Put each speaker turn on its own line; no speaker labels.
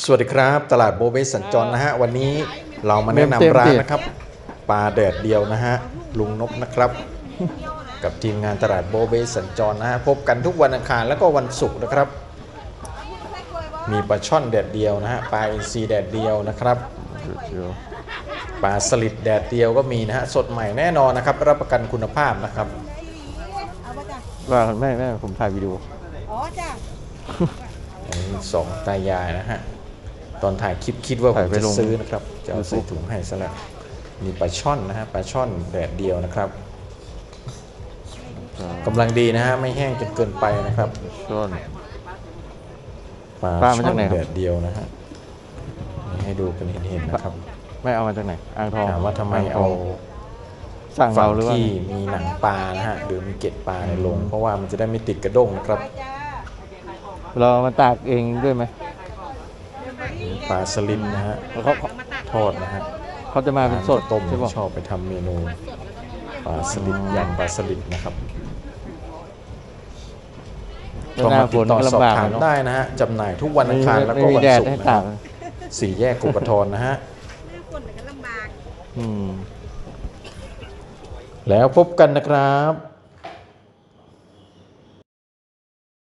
สวัสดีครับ ตลาดโบเบสัญจรนะฮะ วันนี้เรามาแนะ
เต็มเต็ม
นำร้าน
สิ
นะครับปลาแดดเดียวนะฮะ ลุงนบนะครับ กับทีมงานตลาดโบเบสัญจรนะฮะ พบกันทุกวันอังคารแล้วก็วันศุกร์นะครับ มีปลาช่อนแดดเดียวนะฮะ ปลาอินทรีแดดเดียวนะครับ
เดี๋ยว
ปลาสลิดแดดเดียวก็มีนะฮะ สดใหม่แน่นอนนะครับ รับประกันคุณภาพนะครับ
เอาป่ะจ้ะ
ว่าแม่แม่ผมถ่ายวิดีโอ
อ๋อจ้ะ
อันนี้สองตายายนะฮะ ตอนถ่ายคลิปคิดว่าผม
ถ่ายไป
จะ
ลง
ซื้อนะครับจะเอาใส่
YouTube
ถุงให้ซะแล้วมีปลาช่อนนะฮะปลาช่อนแดดเดียวนะครับกำลังดีนะฮะไม่แห้งจนเกินไปนะครับ
ช่อน
ปลา
ปลามา
ช่อ
จาก
น
ไหนครับ
แดดเดียวนะฮะนี่ให้ดูกันเห็นๆนะครับ
แม่เอามาจากไหนอ่างทอง
ถามว่าทำไม
งท
เอา
งสั่ง
ฝั่
เรา
ง
หรือว่า
ที่มีหนังปลานะฮะหรือมีเกล็ดปลาในลง เพราะว่ามันจะได้ไม่ติดกระด้งนะครับ
ไปจ้า
เราเอามาตากเองด้วยไหม
ปลาสลิดนะฮะ
แล้วเขาเขา
ทอดนะฮะ
เขาจะมาเป็นสด
ต้ม
ใช่ป่ะ
ชอบไปทำเมนูปลาสลิดยำปลาสลิดนะครับ
หน้าฝน
ต่อ
ก็
สอบ
ลำบาก
ถาม
เนาะ
ได้นะฮะจำหน่ายทุกวันอังคารแล้ว
ไม่
ก็
มี
วัน
แดด
ศุก
ให้
ร์นะค
ตา
รั
ก
บสี่แยกกุปทรนะฮะ
หน้าฝนมันก็ลำบาก
อืม
แล้วพบกันนะครับ